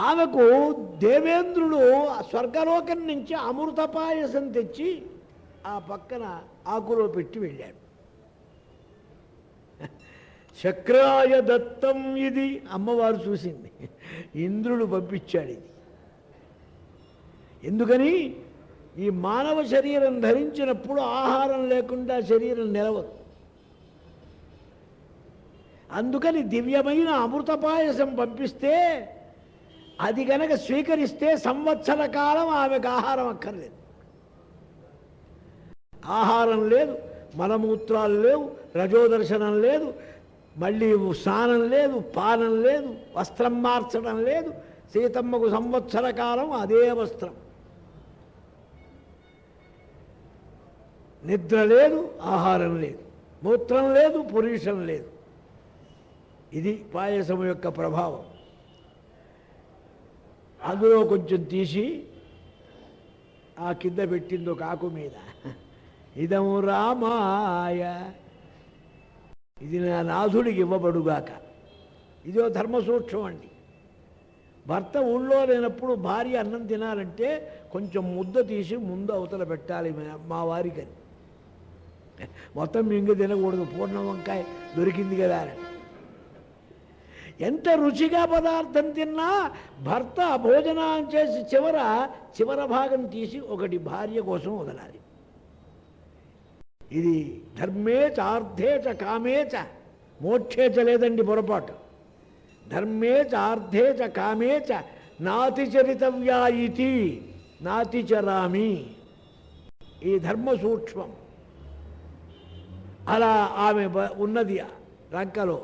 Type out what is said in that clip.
ఆమెకు దేవేంద్రుడు ఆ స్వర్గలోకం నుంచి అమృత పాయసం తెచ్చి ఆ పక్కన ఆకులో పెట్టి వెళ్ళాడు. శక్రాయ దత్తం ఇది అమ్మవారు చూసింది. ఇంద్రుడు పంపించాడు ఇది. ఎందుకని? ఈ మానవ శరీరం ధరించినప్పుడు ఆహారం లేకుండా శరీరం నిలవదు. అందుకని దివ్యమైన అమృత పాయసం పంపిస్తే అది గనక స్వీకరిస్తే సంవత్సర కాలం ఆమెకు ఆహారం అక్కర్లేదు. ఆహారం లేదు మలమూత్రాలు లేవు రజోదర్శనం లేదు మళ్ళీ స్నానం లేదు పానం లేదు వస్త్రం మార్చడం లేదు సీతమ్మకు సంవత్సర కాలం అదే వస్త్రం. నిద్ర లేదు ఆహారం లేదు మూత్రం లేదు పురుషం లేదు. ఇది పాయసం యొక్క ప్రభావం. అందులో కొంచెం తీసి ఆ కింద పెట్టింది ఒక ఆకు మీద. ఇదము రామాయ. ఇది నా నాథుడికి ఇవ్వబడుగాక. ఇదో ధర్మసూక్ష్మం అండి. భర్త ఊళ్ళో లేనప్పుడు భార్య అన్నం తినాలంటే కొంచెం ముద్ద తీసి ముందు అవతల పెట్టాలి మా- మా వారికని మొత్తం మింగి తినకూడదు. పూర్ణ వంకాయ దొరికింది కదా అని. ఎంత రుచిగా పదార్థం తిన్నా భర్త భోజనం చేసి చివర చివర భాగం తీసి ఒకటి భార్య కోసం వదలాలి. ఇది ధర్మేచ ఆర్థేచ కామేచ మోక్షేచ లేదండి పొరపాటు. ధర్మేచ ఆర్థేచ కామేచ నాతి చరితవ్యా ఇతి నాతి చరామి. ఈ ధర్మ సూక్ష్మం అలా ఆమె ఉన్నది లంకలో.